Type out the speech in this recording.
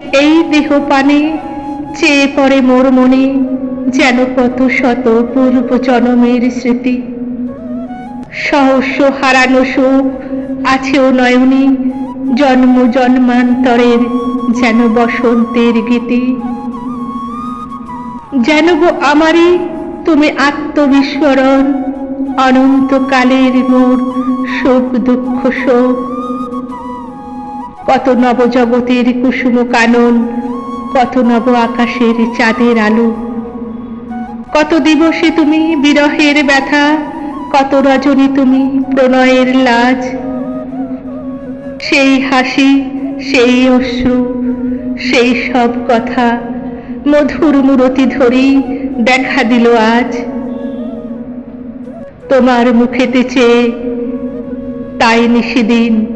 এই দেহ পানে চেয়ে পড়ে মোর মনে যেন কত শত পূর্ব জনমের স্মৃতি। সহস্য হারানো সুখ আছেও নয়নে জন্ম জন্মান্তরের যেন বসন্তের গীতি। যেন গো আমারই তুমি আত্মবিস্মরণ, অনন্তকালের মোর সুখ দুঃখ শোক। কত নবজগতের কুসুম কানন, কত নব আকাশের চাঁদের আলো। কত দিবসে তুমি বিরহের ব্যথা, কত রজনী তুমি প্রণয়ের লাজ। সেই হাসি, সেই অশ্রু, সেই সব কথা মধুর মূরতি ধরি দেখা দিল আজ। তোমার মুখেতে চেয়ে তাই নিশিদিন